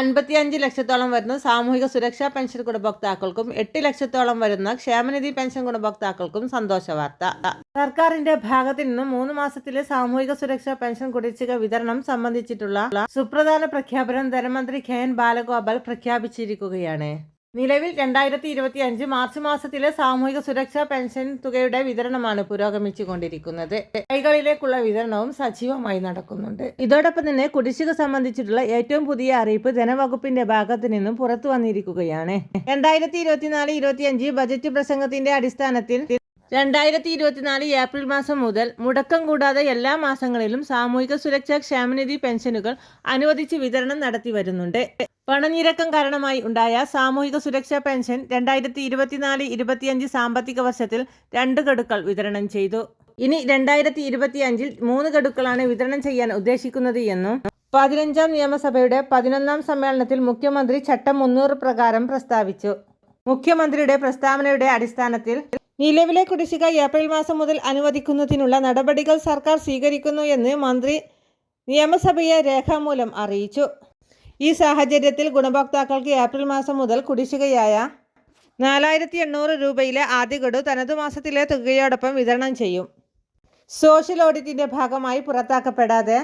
അൻപത്തിയഞ്ച് ലക്ഷത്തോളം വരുന്ന സാമൂഹിക സുരക്ഷാ പെൻഷൻ ഗുണഭോക്താക്കൾക്കും എട്ട് ലക്ഷത്തോളം വരുന്ന ക്ഷേമനിധി പെൻഷൻ ഗുണഭോക്താക്കൾക്കും സന്തോഷ വാർത്ത. സർക്കാരിന്റെ ഭാഗത്തു നിന്ന് മൂന്ന് മാസത്തിലെ സാമൂഹിക സുരക്ഷാ പെൻഷൻ കുടിശ്ശിക വിതരണം സംബന്ധിച്ചിട്ടുള്ള സുപ്രധാന പ്രഖ്യാപനം ധനമന്ത്രി കെ എൻ ബാലഗോപാൽ പ്രഖ്യാപിച്ചിരിക്കുകയാണ്. നിലവിൽ രണ്ടായിരത്തി ഇരുപത്തി അഞ്ച് മാർച്ച് മാസത്തിലെ സാമൂഹിക സുരക്ഷാ പെൻഷൻ തുകയുടെ വിതരണമാണ് പുരോഗമിച്ചുകൊണ്ടിരിക്കുന്നത്. കൈകളിലേക്കുള്ള വിതരണവും സജീവമായി നടക്കുന്നുണ്ട്. ഇതോടൊപ്പം തന്നെ കുടിശ്ശിക സംബന്ധിച്ചിട്ടുള്ള ഏറ്റവും പുതിയ അറിയിപ്പ് ധനവകുപ്പിന്റെ ഭാഗത്തു നിന്നും പുറത്തു വന്നിരിക്കുകയാണ്. രണ്ടായിരത്തി ഇരുപത്തിനാല് ഇരുപത്തിയഞ്ച് ബജറ്റ് പ്രസംഗത്തിന്റെ അടിസ്ഥാനത്തിൽ രണ്ടായിരത്തി ഇരുപത്തിനാല് ഏപ്രിൽ മാസം മുതൽ മുടക്കം കൂടാതെ എല്ലാ മാസങ്ങളിലും സാമൂഹിക സുരക്ഷാ ക്ഷേമനിധി പെൻഷനുകൾ അനുവദിച്ച് വിതരണം നടത്തി വരുന്നുണ്ട്. പണഞ്ഞിരക്കം കാരണമായി ഉണ്ടായ സാമൂഹിക സുരക്ഷാ പെൻഷൻ രണ്ടായിരത്തി ഇരുപത്തിനാല് ഇരുപത്തിയഞ്ച് സാമ്പത്തിക വർഷത്തിൽ രണ്ട് ഗഡുക്കൾ വിതരണം ചെയ്തു. ഇനി രണ്ടായിരത്തി ഇരുപത്തിയഞ്ചിൽ മൂന്ന് ഗഡുക്കളാണ് വിതരണം ചെയ്യാൻ ഉദ്ദേശിക്കുന്നത് എന്നും പതിനഞ്ചാം നിയമസഭയുടെ പതിനൊന്നാം സമ്മേളനത്തിൽ മുഖ്യമന്ത്രി ചട്ടം മുന്നൂറ് പ്രകാരം പ്രസ്താവിച്ചു. മുഖ്യമന്ത്രിയുടെ പ്രസ്താവനയുടെ അടിസ്ഥാനത്തിൽ നിലവിലെ കുടിശ്ശിക ഏപ്രിൽ മാസം മുതൽ അനുവദിക്കുന്നതിനുള്ള നടപടികൾ സർക്കാർ സ്വീകരിക്കുന്നു എന്ന് മന്ത്രി നിയമസഭയെ രേഖാമൂലം അറിയിച്ചു. ഈ സാഹചര്യത്തിൽ ഗുണഭോക്താക്കൾക്ക് ഏപ്രിൽ മാസം മുതൽ കുടിശ്ശികയായ നാലായിരത്തി എണ്ണൂറ് രൂപയിലെ ആദ്യ ഗഡു തനതു മാസത്തിലെ തുകയോടൊപ്പം വിതരണം ചെയ്യും. സോഷ്യൽ ഓഡിറ്റിന്റെ ഭാഗമായി പുറത്താക്കപ്പെടാതെ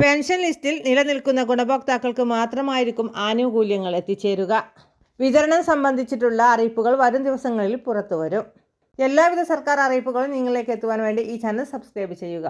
പെൻഷൻ ലിസ്റ്റിൽ നിലനിൽക്കുന്ന ഗുണഭോക്താക്കൾക്ക് മാത്രമായിരിക്കും ആനുകൂല്യങ്ങൾ എത്തിച്ചേരുക. വിതരണം സംബന്ധിച്ചിട്ടുള്ള അറിയിപ്പുകൾ വരും ദിവസങ്ങളിൽ പുറത്തു വരും എല്ലാവിധ സർക്കാർ അറിയിപ്പുകളും നിങ്ങളിലേക്ക് എത്തുവാൻ വേണ്ടി ഈ ചാനൽ സബ്സ്ക്രൈബ് ചെയ്യുക.